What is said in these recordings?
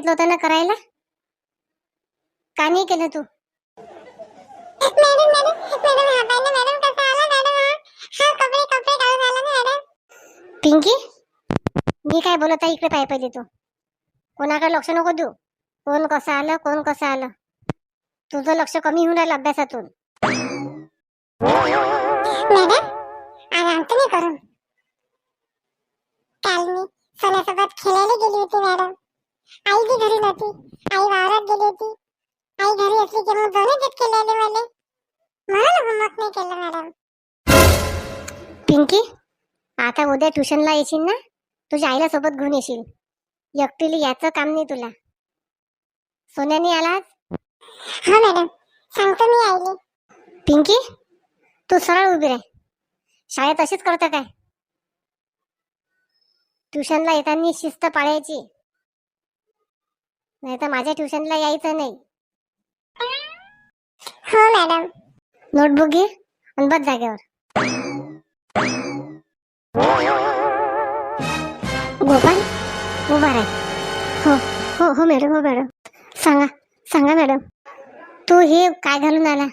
सांगितलं होतं ना करायला? का नाही केलं तू? पिंकी मी काय बोलत आहे इकडे पाय पहिले तू. कोणाकडे लक्ष नको देऊ. कोण कसं आलं कोण कसं आलं. तुझं लक्ष कमी होऊन राहिलं अभ्यासातून. मॅडम आज आणतो मी करून. काल मी सोन्यासोबत खेळायला गेली होती मॅडम. आई बी घरी नव्हती आई वावरात गेली होती। आई घरी असली की मग दोन्ही देत केलेले मला। म्हणून होमवर्क नाही केलं मॅडम. पिंकी आता उद्या ट्युशनला येशील ना? तुझ्या आईला सोबत घेऊन येशील. एकटीला याचं काम नाही तुला. सोन्याने आला आज? हो मॅडम. सांगतो मी आईले. पिंकी तू सरळ उभी राह. शाळेत अशीच करतं काय? ट्युशनला येताना शिस्त पाळायची. नाही तर माझ्या ट्युशनला यायचं नाही. हो मॅडम. नोटबुक घे आणि बस जागेवर. गोपाल उभा राह. हो हो हो मॅडम हो मॅडम. सांगा सांगा मॅडम. तू हे काय घालून आला?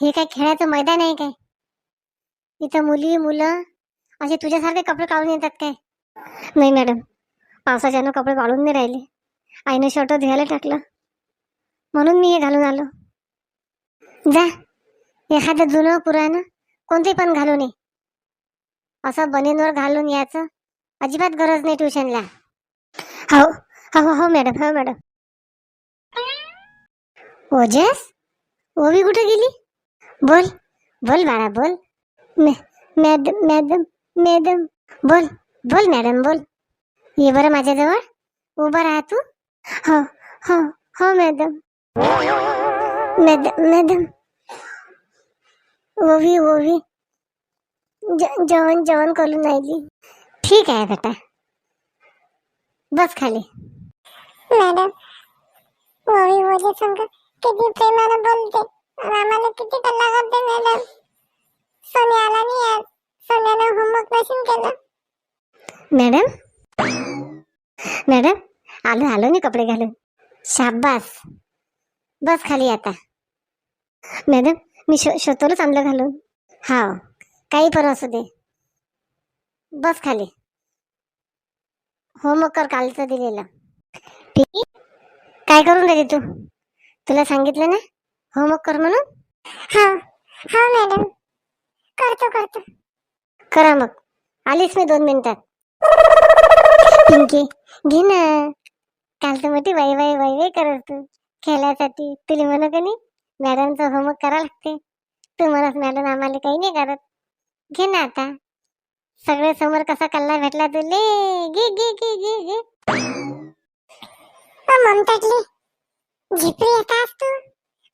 हे काय खेळाचं मैदान आहे काय? इथं मुली मुलं असे तुझ्यासारखे कपडे काढून येतात काय? नाही मॅडम. पावसाच्यानं कपडे वाळून नाही राहिले. आईनं शर्ट धुवायला टाकलं. म्हणून मी हे घालून आलो. जा एखादं जुनं पुराणं कोणते पण घालून ये. असं बनींवर घालून यायचं अजिबात गरज नाही ट्युशनला. हो हो हो हो मॅडम हो मॅडम. ओजस ओवी कुठे गेली? बोल बोल बाळा बोल. मॅडम मॅडम मॅडम बोल बोल मॅडम बोल. ये बरं माझ्याजवळ. उभं राहा तू. हो हो हो मॅडम मॅडम मॅडम ओवी ओवी. जेवण जेवण करून राहिली. ठीक आहे बेटा. बस खाली. मॅडम ओवी ओली संग किती प्रेमानं बोलते. आम्हाला किती कल्ला करते मॅडम. सोन्या आला नाही आज सोन्यानं होमवर्क नशीन केलं. मॅडम? मॅडम आलो आलो मी कपडे घालून. शाबास. बस खाली आता. मॅडम मी शो शोतोरच आणलं घालून. हा काही पण असू दे. बस खाली. होमवर्क कर कालचं दिलेलं. ठीक? काय करून राहिली तू? तुला सांगितलं ना? होमवर्क कर म्हणून? हा हा मॅडम. करतो करतो. करा मग. आलीच मी दोन मिनिटात. पिंकी घे ना. काल तर मोठी वाई वाई वाई वाई करत तू खेळायसाठी तुला म्हणू का नाही? मॅडमचं होमवर्क करा लागते. तू म्हणत मॅडम आम्हाला काही नाही करत. घे ना आता. सगळे समोर कसा कल्ला भेटला तुले घे घे घे घे घे. अ, ममतातली झिपरी येता आज तू?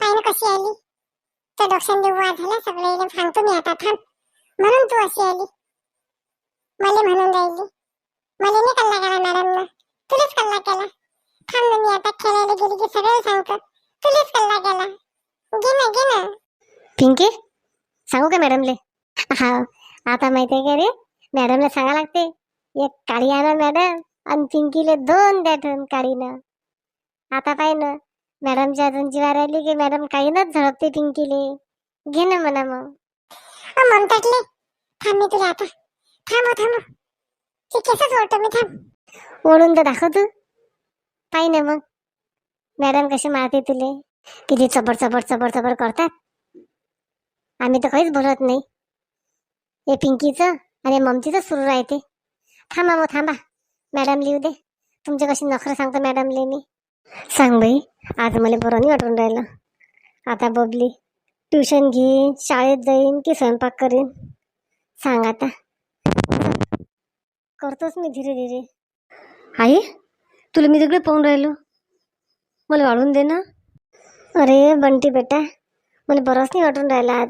पाहिलं कशी आली? तर डोक्यात देऊ झाला सगळे सांगतो मी आता थांब. म्हणून तू अशी आली. मला म्हणून राहिली. मला नाही कल्ला करा मॅडमनं. तुलाच कल्ला केला. थांब मी आता खेळायला गेली की सगळं सांगतो. तुलाच कल्ला केला घे ना घे ना. पिंकी सांगू का मॅडमले? हा आता माहिती आहे का रे? मॅडमला सांगा लागते. एक काळी आणा मॅडम आणि पिंकीले दोन द्या ठेवून काळीनं. आता पाय ना मॅडमच्या अजून जीवा राहिली की मॅडम काहीनच झळकते पिंकीले. घे ना म्हणा मग. अ, ममतातले थांब मी तुला आता. थांब हो, थांब. हो. ते केसच ओढतो मी थांब. ओढून तर दाखव तू. पाय ना मग. मॅडम कशी मारते तुले? किती चबर चबर चबर चबर करतात. आम्ही तर काहीच बोलत नाही. हे पिंकीचं आणि ममतीचं सुरू राहते थांबा मग थांबा. मॅडम लिहू दे. तुमचे कशी नखरं सांगतो मॅडमले मी. सांग बाई. आज मला बरं नाही वाटून राहिलं. आता बबली ट्युशन घेईन शाळेत जाईन की स्वयंपाक करीन. सांग आता. करतोच मी धीरे धीरे. आई? तुला मी तिकडे पाहून राहिलो. मला वाढून दे ना. अरे बंटी बेटा मला बरंच नाही वाटून राहिलं आज.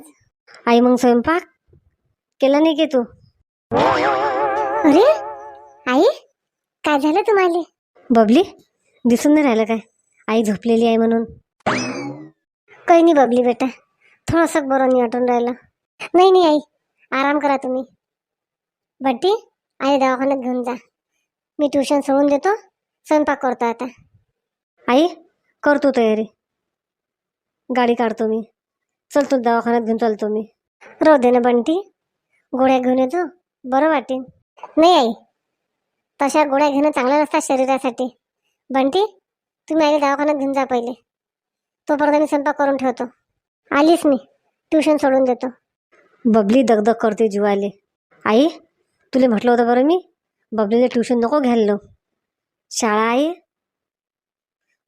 आई मग स्वयंपाक? केला नाही की तू? अरे आई काय झालं तुम्हाला? बबली दिसून नाही राहिलं काय? आई झोपलेली आहे म्हणून. काही नाही बबली बेटा थोडंसं बरं नाही वाटून राहिलं. नाही नाही आई आराम करा तुम्ही. बंटी आई दवाखान्यात घेऊन जा. मी ट्युशन सोडून देतो. स्वयंपाक करतो आता. आई करतो तयारी. गाडी काढतो मी. चल तू दवाखान्यात घेऊन चालतो मी. राहू दे ना बंटी. गोळ्या घेऊन येतो. बरं वाटेल. नाही आई. तशा गोळ्या घेणं चांगलं नसतात शरीरासाठी. बंटी तुम्ही आईला दवाखान्यात घेऊन जा पहिले. तोपर्यंत मी स्वयंपाक करून ठेवतो. आलीच मी. ट्युशन सोडून देतो. बबली दगदग करते जीवाले. आई तुला म्हटलं होतं बरं मी? बबलीला ट्युशन नको घ्यायला शाळा आहे.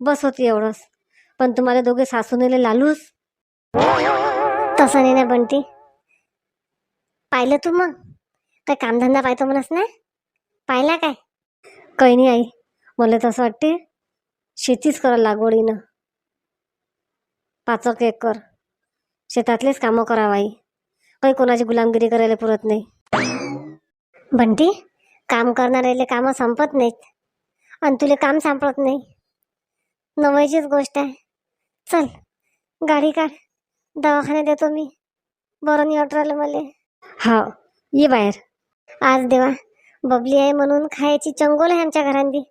बस होती एवढंच. पण तुम्हाला दोघे सासूनेले लालूस तसं नाही ना बंटी. पाहिलं तू मग? काय कामधंदा पाहतो म्हणस ना पाहिला काय? काही नाही आई. मला तसं वाटते शेतीच करा लागवडीनं. पाच एक कर शेतातलेच कामं करावं आई. काही कोणाची गुलामगिरी करायला पुरत नाही. बंटी काम करणाऱ्याले कामं संपत नाहीत. आणि तुले काम संपत नाही. नवायचीच गोष्ट आहे. चल गाडी काढ. दवाखान्यात येतो मी. बरं नाही वाटू राहिलं मला. हा ये बाहेर. आज देवा बबली आहे म्हणून खायची चंगोल आहे आमच्या घरांदी.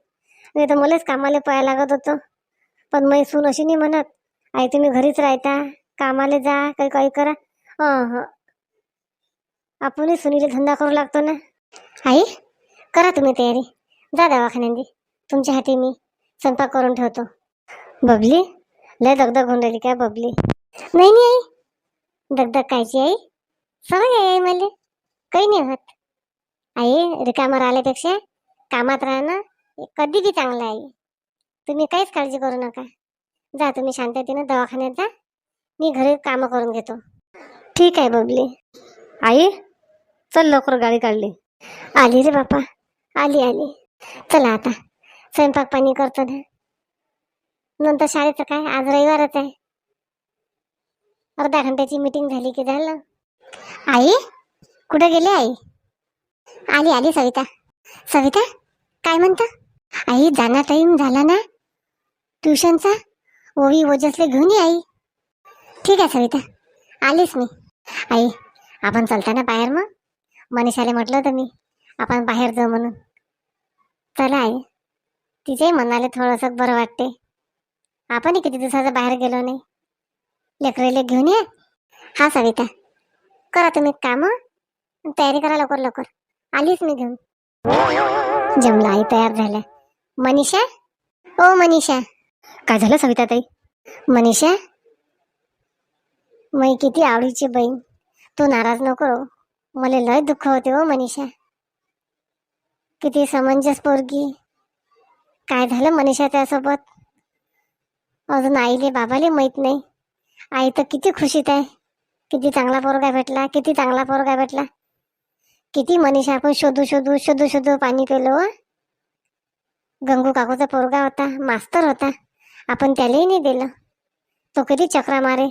नाही तर मलाच कामाला पाया लागत होतं. पण मै सून अशी नाही म्हणत आई तुम्ही घरीच राहता. कामाला जा काही काही करा. हं हं आपणही सुनीले धंदा करू लागतो ना. आई? करा तुम्ही तयारी. जा दवाखान्यांदी तुमच्या हाती मी स्वयंपाक करून ठेवतो. बबली लय दगदग होऊन राहिली काय बबली? नाही नाही आई. दगदग कायची आई? सवय आहे आई मला. काही नाही होत. आई रिकामा राहिल्यापेक्षा कामात राहणं हे कधी बी चांगलं आहे तुम्ही काहीच काळजी करू नका. जा तुम्ही शांततेनं दवाखान्यात जा. मी घरी कामं करून घेतो. ठीक आहे बबली. आई चल लवकर गाडी काढली. आली रे बापा. आली आली. चला आता. स्वयंपाक पाणी करतो ना. नंतर शाळेचं काय? आज रविवारच आहे. अर्धा घंट्याची मीटिंग झाली की झालं. आई? कुठं गेली आई? आली आली सविता. सविता काय म्हणता? आई जाणार टाईम झाला ना. ट्युशनचा ओवी ओजसले घेऊन ये आई. ठीक आहे सविता. आलीच मी. आई आपण चलता ना बाहेर मग. मनीषाला म्हटलं होतं मी. आपण बाहेर जाऊ म्हणून. चला आई. तिच्याही मनाला थोडंसं बरं वाटते. आपणही किती दिवसाचं बाहेर गेलो नाही. लेकरेले घेऊन ये. हा सविता. करा तुम्ही काम. तयारी करा लवकर लवकर. आलीच मी घेऊन. जमला आई तयार झाल्या. मनीषा? ओ मनीषा. काय झालं सविता ताई मनीषा? मी किती आवडीची बहीण. तू नाराज नको मला लय दुःख होते हो मनीषा. किती समंजस पोरगी. काय झालं मनीषा त्यासोबत? अजून आईले बाबाले माहीत नाही. आई तर किती खुशीत आहे. किती चांगला पोरगा भेटला किती चांगला पोरगा भेटला. किती मनीषा आपण शोधू शोधू शोधू शोधू पाणी पेलो गंगू काकूचा पोरगा होता मास्तर होता. आपण त्यालाही नाही दिलं. तो किती चक्रा मारे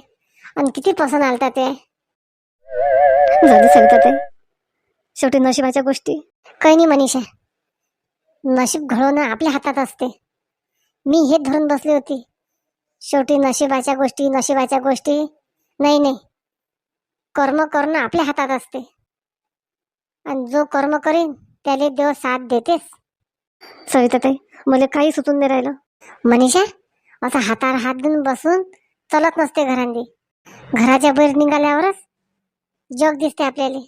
आणि किती पसंत आलता ते. झालं सांगतात ते. शेवटी नशिबाच्या गोष्टी. काही नाही मनीषा. नशीब घडवणं आपल्या हातात असते. मी हे धरून बसली होती. शेवटी नशिबाच्या गोष्टी नशिबाच्या गोष्टी. नाही नाही. कर्म करणं आपल्या हातात असते. आणि जो कर्म करीन त्याला देव साथ देतेस सविता ताई मला काही सुचून नाही राहिलं. मनीषा असं हातावर हात देऊन बसून चलत नसते घरांनी. घराच्या बाहेर निघाल्यावरच जग दिसते आपल्याला.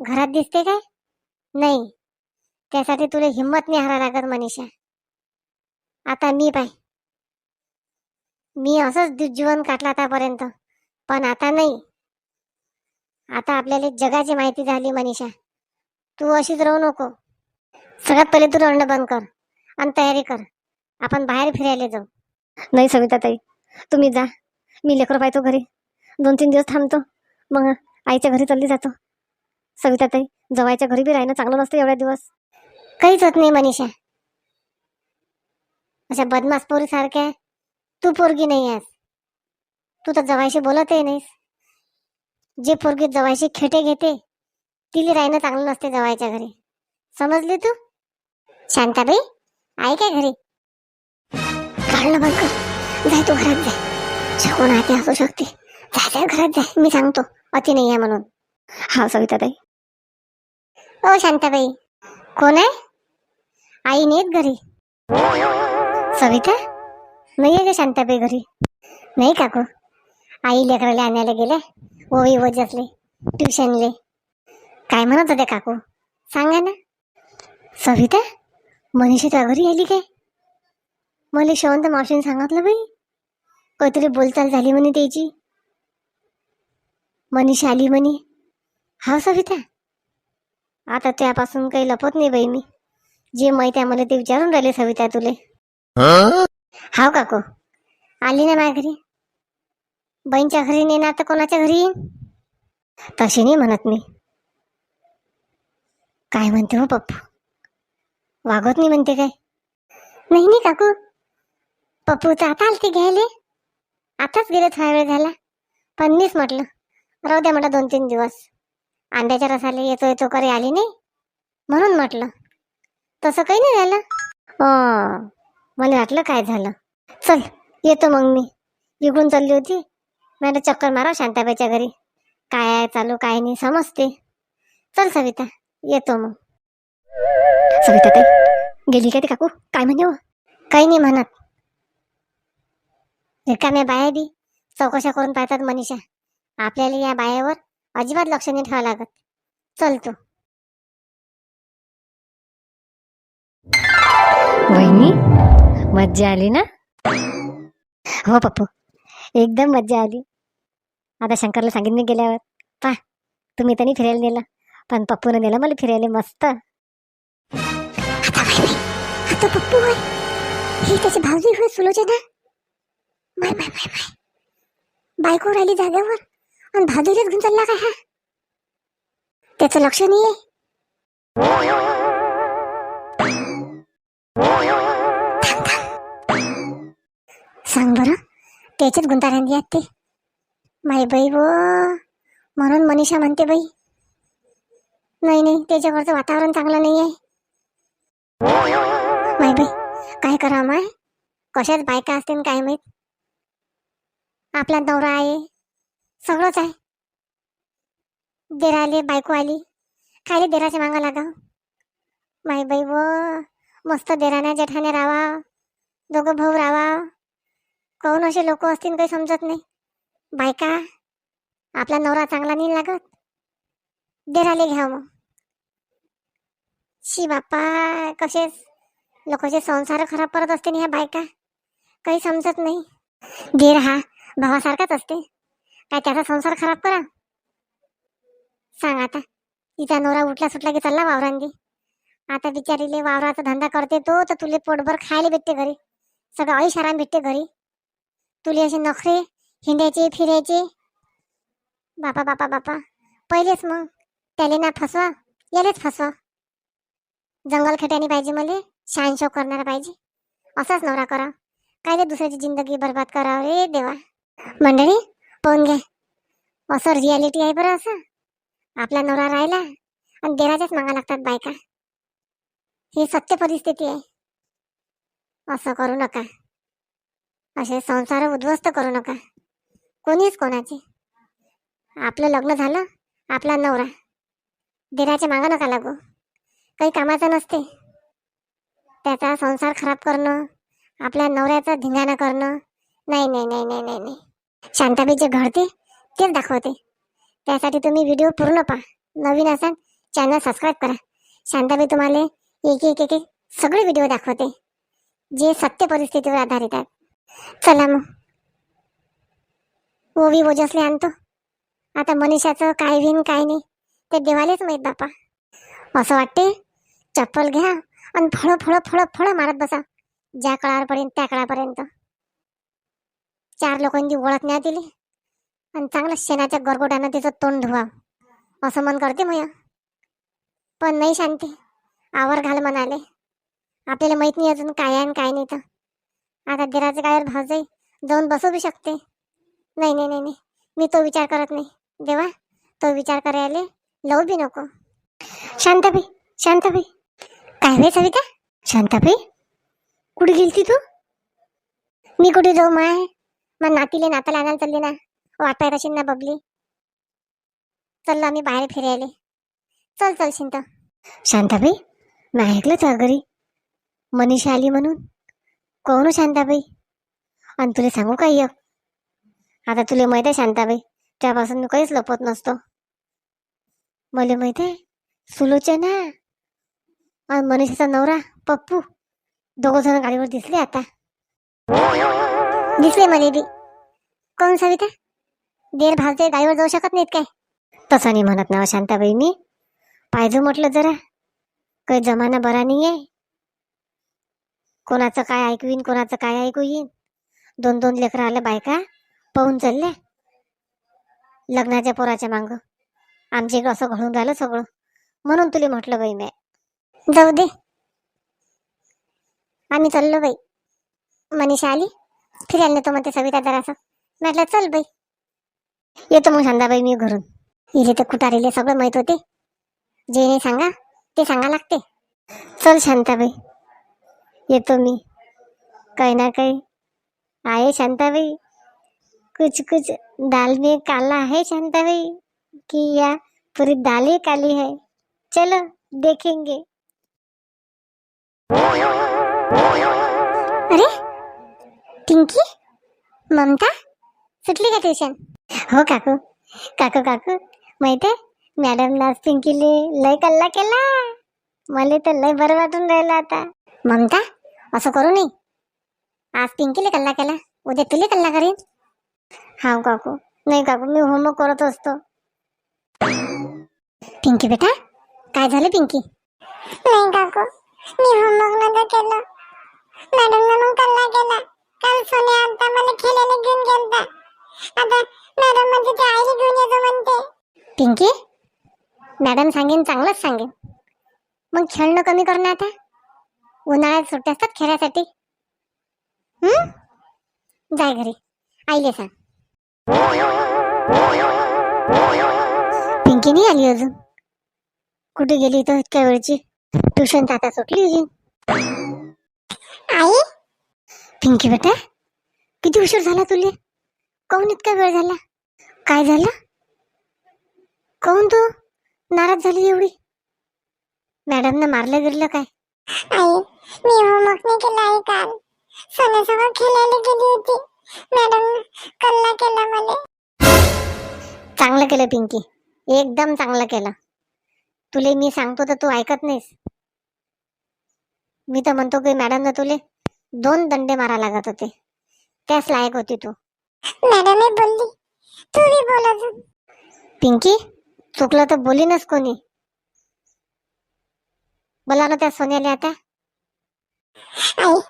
घरात दिसते काय? नाही. त्यासाठी तुला हिंमत नाही हरा लागत मनीषा. आता मी पाय मी असंच दि- जीवन काटलं आतापर्यंत. पण आता नाही. आता आपल्याला जगाची माहिती झाली मनीषा. तू अशीच राहू नको. सगळ्यात पहिले तू रडणं बंद कर आणि तयारी कर. आपण बाहेर फिरायला जाऊ. नाही सविता ताई तुम्ही जा. मी लेकरं पाहतो घरी. दोन तीन दिवस थांबतो. मग आईच्या घरी चालली जातो. सविता ताई जवायच्या घरी बी राहणं चांगलं नसतं एवढ्या दिवस. काहीच होत नाही मनीषा. अशा बदमाश पोरी सारख्या तू पोरगी नाही आहेस. तू तर जवायशी बोलतही नाहीस. जे पोरगी जवायशी खेटे घेते तिला राहणं चांगलं नसते जवायच्या घरी. समजली तू? शांताबाई आहे काय घरी? काढणं बंद कर. जाय तू घरात जाय. शकून आते असू शकते. जाय जाय घरात जाय. मी सांगतो. अति नाही आहे म्हणून. हा सविताबाई ओ शांताबाई. कोण आहे? आई नाहीत घरी. सविता नाही आहे का शांताबाई घरी? नाही काकू. आई लेकराला आणायला गेल्या. ओवी वजसले ट्युशनले काय म्हणत होते काकू? सांगा ना. सविता मनीषा त्या घरी आली काय? मला शेवंत मावशीने सांगितलं बाई. काहीतरी बोलचाल झाली म्हणे त्याची. मनीषा आली म्हणे. हा सविता. आता त्यापासून काही लपत नाही बाई मी. जे माहिती आहे मला ते विचारून राहिले सविता तुले. हाव काकू. आली ना माझ्या घरी. बहीणच्या घरी नेणार तर कोणाच्या घरी? येईन तशी नाही म्हणत मी. काय म्हणते हो पप्पू? वागत नाही म्हणते काय? नाही नाही काकू. पप्पू तर आता आलते घ्यायले. आताच गेले थोडा वेळ झाला. पण मीच म्हटलं राहू द्या म्हटलं दोन तीन दिवस. अंड्याच्या रसाला येतो येतो करे आली नाही. म्हणून म्हटलं. तसं काही नाही झालं. अं, मला वाटलं काय झालं. चल येतो मग मी. इकडून चालली होती. मॅडम चक्कर मारा शांताबाईच्या घरी. काय आहे चालू काय नाही समजते. चल सविता येतो मग. सविता ताई गेली का ते काकू? काय म्हणे हो? काही नाही म्हणत. रिकाम्या बाया बी चौकशा करून पाहतात मनीषा. आपल्याला या बायावर अजिबात लक्ष नाही ठेवावं लागत. चल तू. वहिनी मज्जा आली ना? हो पप्पू एकदम मज्जा आली. आता शंकरला सांगितलं गेल्यावर. पा तुम्ही त्यांनी फिरायला नेलं पण पप्पूनं नेलं मला फिरायला मस्त. आता पप्पू होय हे त्याची भावजी होय सुलोचना माय माय माय माय. बायको राहिली जागेवर आणि भावजीलाच घेऊन चालला काय हा? त्याचं लक्ष नाहीये. त्याच्यात गुंतारांदी आहेत ते माई बाई व म्हणून मनीषा म्हणते बाई नाही नाही त्याच्याकडचं वातावरण चांगलं नाही आहे. माई बाई काय करा माय कशाच बायका असतील काय माहीत? आपला नवरा आहे सगळंच आहे. देर आले बायको आली खाली देराच्या मागा लागा माई बाई व मस्त देराण्या जेठाने रावा दोघं भाऊ रावा कोण असे लोक असतील काही समजत नाही. बायका आपला नवरा चांगला नाही लागत. देराले घ्या मग. शी बाप्पा कसे लोकांचे संसार खराब करत असते ना ह्या बायका. काही समजत नाही. देर हा भावासारखाच असते. काय त्याचा संसार खराब करा. सांग आता तिचा नवरा उठला सुटला की चालला वावरांगी आता बिचारीले वावराचा धंदा करते तो तर तुले पोटभर खायला भेटते घरी. सगळं ऐश आराम भेटते घरी. तुले असे नखरे हिंडायचे फिरायचे? बापा बापा बापा. पहिलेच मग. त्याले ना फसवा यालेच फसवा. जंगल खेट्याने पाहिजे मले शान शो करणारा पाहिजे. असाच नवरा करा. काय दुसऱ्याची जिंदगी बरबाद करा रे देवा? मंडळी पाहून घ्या. असं रियालिटी आहे बरं असं. आपला नवरा राहिला आणि देवाच्याच मागा लागतात बायका. ही सत्य परिस्थिती आहे. असं करू नका. असे संसार उद्ध्वस्त करू नका. कोणीच कोणाचे. आपलं लग्न झालं आपला नवरा. दिराच्या मागं नका लागू. काही कामाचं नसते. त्याचा संसार खराब करणं आपल्या नवऱ्याचं धिंगाणा करणं नाही नाही नाही नाही नाही नाही. शांताबाई जे घडते तेच दाखवते. त्यासाठी तुम्ही व्हिडिओ पूर्ण पहा. नवीन असाल चॅनल सबस्क्राईब करा. शांताबाई तुम्हाला एक एक एक सगळे व्हिडिओ दाखवते. जे सत्य परिस्थितीवर आधारित आहेत. चला मग. ओवी ओजसले आणतो. आता मनीषाचं काय विन काय नाही. ते देवालेच माहीत बापा. असं वाटते? चप्पल घ्या आणि फळं फळं फळं फळं मारत बसा. ज्या काळापर्यंत त्या काळापर्यंत. चार लोकांची ओळख नाही दिली. आणि चांगलं शेणाच्या गरगोट्यानं तिचं तोंड धुवा. असं मन करते मया. पण नाही शांती. आवर घाल म्हणाले. आपल्याला माहीत नाही अजून काय आहे आणि काय नाही तर. आता दिराचं काय भाव जाई जाऊन बसू बी शकते. नाही नाही नाही नाही. मी तो विचार करत नाही. देवा तो विचार करायला लवू बी नको. शांताबाई शांताबाई. काय वे सविता? शांताबाई कुठे गेलती तू? मी कुठे जाऊ माय? मग नातीले नाताला आणायला चालली ना. वाट पाहत असेल ना बबली चल आम्ही बाहेर फिरायले. चल चल शिंत. शांताबाई मी ऐकलं त्या घरी. मनीषा आली म्हणून. कोण हो शांताबाई? आणि तुला सांगू का एक? आता तुला माहीत आहे शांताबाई त्यापासून मी काहीच लपत नसतो. मला माहीत आहे सुलोचना आणि मनीषाचा नवरा पप्पू दोघ जण गाडीवर दिसले आता. दिसले मला बी. कोण सविता? देर भावते गाडीवर जाऊ शकत नाहीत काय? तसं नाही म्हणत ना शांताबाई मी. पाहिजे म्हटलं जरा. काही जमाना बरा नाही आहे कोणाचं काय ऐकू येईन कोणाचं काय ऐकू येईन? दोन दोन लेकरं आलं बायका पाहून चालले. लग्नाच्या पोराच्या मांग. आमच्या इकडं असं घडून राहिलं सगळं. म्हणून तुला म्हटलं बाई मी जाऊ दे. आम्ही चाललो बाई. मनीषा आली. फिरायला नेतो म्हणते सविता जरासं. म्हटलं चल बाई. येतो मग शांताबाई मी घरून. इले तर कुठारीले सगळं माहीत होते. जे नाही सांगा ते सांगा लागते. चल शांताबाई. येतो मी. काही ना काही आहे शांताबाई. कुछ कुछ दाल में काला है शांताबाई कि या पूरी दाल ही काली है. चलो देखेंगे. अरे टिंकी? ममता? सुटली का ट्युशन हो काकू. काकू काकू. माहिती आहे? मॅडम आज पिंकीले लय कल्ला केला. मला तर लय बरं वाटून राहिलं आता. ममता? असं करू नये. आज पिंकीले कल्ला केला उद्या तुले कल्ला करीन. हा काकू नाही काकू मी होमवर्क करत असतो. पिंकी बेटा काय झालं पिंकी? नाही काकू मी होमवर्क नव्हतं केलं. मॅडमनं मग कल्ला केला. काल सोने आता मला खेळायला घेऊन गेलता. आता मॅडम म्हणजे ते आईला घेऊन येतो म्हणते. पिंकी मॅडम सांगेन चांगलंच सांगेन. मग खेळणं कमी कर ना आता. उन्हाळ्यात सुट्ट्या असतात खेळासाठी. हम्म जाय घरी. आईले सांग. पिंकी नाही आली अजून? कुठे गेली तर इतक्या वेळची? ट्युशन तर आता सुटली अजून. आई? पिंकी बेटा किती उशीर झाला तुले? काऊन इतका वेळ झाला? काय झालं? काऊन तू? नाराज झाली एवढी? मॅडमनं मारलं गिरलं काय? आई मी होमवर्क नाही केला आई काल. सोन्यासोबत खेळायला गेली होती. मॅडम कल्ला केला मला. चांगलं केलं पिंकी. एकदम चांगलं केलं. तुले मी सांगतो तर तू ऐकत नाहीस. मी तर म्हणतो की मॅडमनं तुले दोन दंडे मारा लागत होते. त्याच लायक होती तू. मॅडम बोलली. तू बी बोल पिंकी चुकलं तर बोलीनच कोणी. बोला ना त्या सोन्याला आता. आई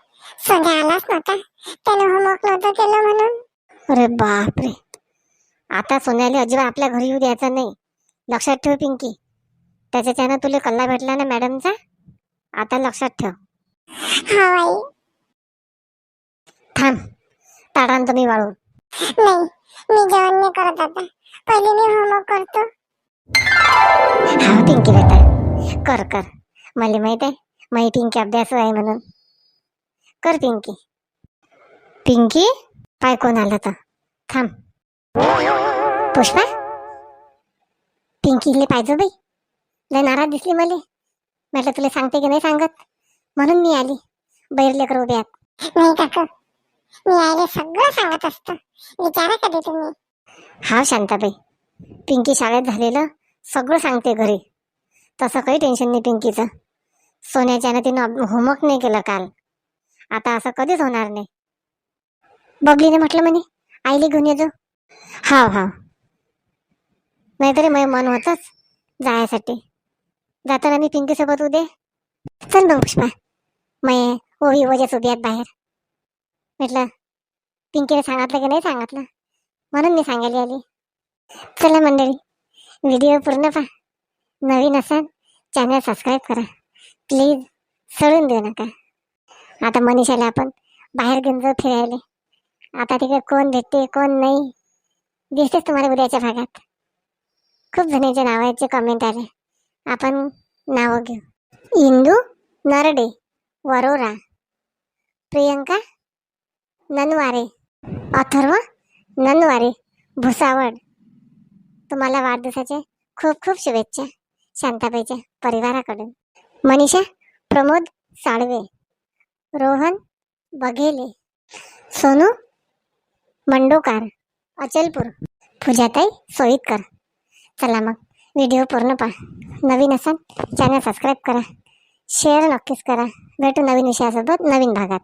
सोन्या आलाच नव्हता. त्याने होमवर्क नव्हतं केलं म्हणून. अरे बापरे. आता सोन्याला अजिबात आपल्या घरी येऊ द्यायचं नाही. लक्षात ठेव पिंकी. त्याच्याच्यानं तुला कल्ला भेटला ना मॅडमचा? आता लक्षात ठेव. हो आई. थांब. ताडान तुम्ही वाळून. नाही मी जेवण नाही करत आता. पहिले मी होमवर्क करतो. हा पिंकी बेटा. कर कर. मला माहीत आहे माही पिंकी अभ्यास आहे म्हणून. कर पिंकी पिंकी पाय कोण आलं तर थांब. पुष्पा? पिंकीले पाहिजे बाई. लय नाराज दिसली मला. म्हटलं तुला सांगते की नाही सांगत? म्हणून मी आली. बैर लेकर उभे आहेत नाही काकू. मी आईला सगळं सांगत असतो. विचारा कधी तुम्ही. हा शांताबाई. पिंकी शाळेत झालेलं सगळं सांगते घरी. तसं काही टेन्शन नाही पिंकीचं. सोन्याच्यानं तिनं होमवर्क नाही केलं काल. आता असं कधीच होणार नाही. बबलीने म्हटलं म्हणे आईले घेऊन येतो हाव हाव. नाहीतरी माझं मन होतच जायसाठी. जाताना मी पिंकीसोबत उद्या चल मग पुष्पा. मै ओही वजाच उभी आहेत बाहेर. म्हटलं पिंकीने सांगितलं की नाही सांगितलं? म्हणून मी सांगायला आली. चला मंडळी व्हिडिओ पूर्ण पहा. नवीन असाल चॅनल सबस्क्राईब करा. प्लीज सोडून देऊ नका. आता मनीषाला आपण बाहेर घेऊन जाऊ फिरायला. आता तिकडे कोण भेटते कोण नाही दिसतेच तुम्हाला उद्याच्या भागात. खूप जणांचे नावाचे कमेंट आले. आपण नावं घेऊ. इंदू नरडे वरोरा प्रियंका ननवारे अथर्व ननवारे भुसावळ. तुम्हाला वाढदिवसाचे खूप खूप शुभेच्छा. शांताबाईच्या परिवाराकडून. मनीषा प्रमोद साळवे रोहन बघेले सोनू मंडोकार अचलपूर पूजाताई सोईतकर. चला मग व्हिडिओ पूर्ण पहा. नवीन असाल चॅनल सबस्क्राईब करा. शेअर नक्कीच करा. भेटू नवीन विषयासोबत नवीन भागात.